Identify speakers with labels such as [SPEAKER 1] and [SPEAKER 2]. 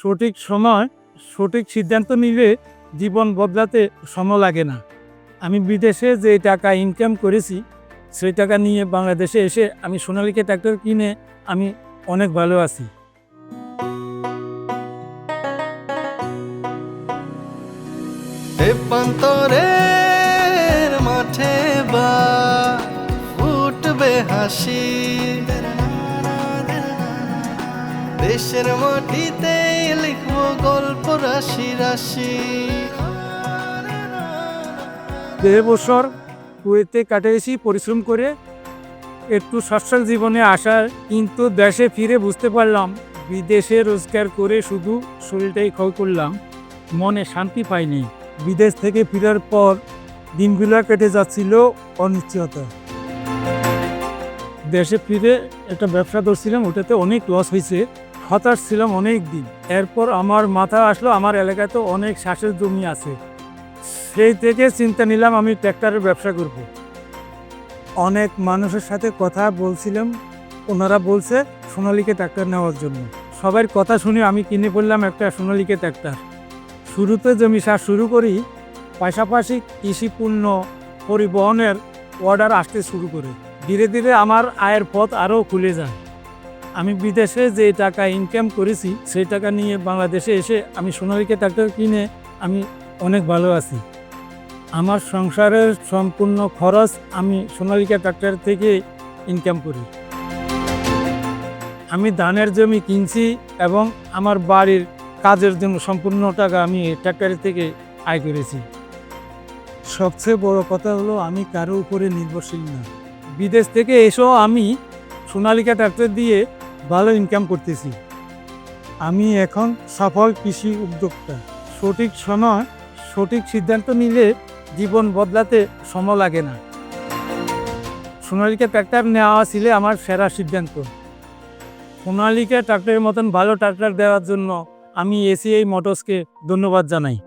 [SPEAKER 1] সঠিক সময় সঠিক সিদ্ধান্ত নিলে জীবন বদলাতে সময় লাগে না। আমি বিদেশে যে টাকা ইনকাম করেছি, সেই টাকা নিয়ে বাংলাদেশে এসে আমি সোনালিকা ট্র্যাক্টর কিনে আমি অনেক ভালো আছি।
[SPEAKER 2] মাঠে বা ফুটবে হাসি। দেশের মাটিতে লিখব গল্প রাশি রাশি।
[SPEAKER 1] দেড় বছর কুয়েতে কাটিয়েছি পরিশ্রম করে একটু সচ্ছল জীবনে আসার কিন্তু দেশে ফিরে বুঝতে পারলাম, বিদেশে রোজগার করে শুধু শরীরটাই ক্ষয় করলাম, মনে শান্তি পাইনি। বিদেশ থেকে ফেরার পর দিনগুলো কেটে যাচ্ছিল অনিশ্চয়তা। দেশে ফিরে একটা ব্যবসা ধরছিলাম, ওটাতে অনেক লস হয়েছে। হতাশ ছিলাম অনেক দিন এরপর আমার মাথা আসলো, আমার এলাকায় তো অনেক শ্বাসের জমি আছে। সেই থেকে চিন্তা নিলাম আমি ট্র্যাক্টরের ব্যবসা করব। অনেক মানুষের সাথে কথা বলছিলাম। ওনারা বলছে সোনালিকে ট্র্যাক্টর নেওয়ার জন্য। সবার কথা শুনে আমি কিনে পড়লাম একটা সোনালিকে ট্র্যাক্টর। শুরুতে জমি চাষ শুরু করি, পাশাপাশি কৃষিপূর্ণ পরিবহনের অর্ডার আসতে শুরু করে। ধীরে ধীরে আমার আয়ের পথ আরও খুলে যায়। আমি বিদেশে যে টাকা ইনকাম করেছি, সেই টাকা নিয়ে বাংলাদেশে এসে আমি সোনালিকে ট্র্যাক্টর কিনে আমি অনেক ভালো আছি। আমার সংসারের সম্পূর্ণ খরচ আমি সোনালিকা ট্রাক্টর থেকে ইনকাম করি। আমি ধানের জমি কিনছি এবং আমার বাড়ির কাজের জন্য সম্পূর্ণ টাকা আমি ট্রাক্টর থেকে আয় করেছি। সবচেয়ে বড় কথা হলো, আমি কারও উপরে নির্ভরশীল না। বিদেশ থেকে এসেও আমি সোনালিকা ট্রাক্টর দিয়ে ভালো ইনকাম করতেছি। আমি এখন সফল কৃষি উদ্যোক্তা। সঠিক সময় সঠিক সিদ্ধান্ত নিলে জীবন বদলাতে সময় লাগে না। সোনালিকা ট্র্যাক্টর নেওয়া ছিল আমার সেরা সিদ্ধান্ত। সোনালিকা ট্র্যাক্টরের মতন ভালো ট্র্যাক্টর দেওয়ার জন্য আমি এসিআই মোটরসকে ধন্যবাদ জানাই।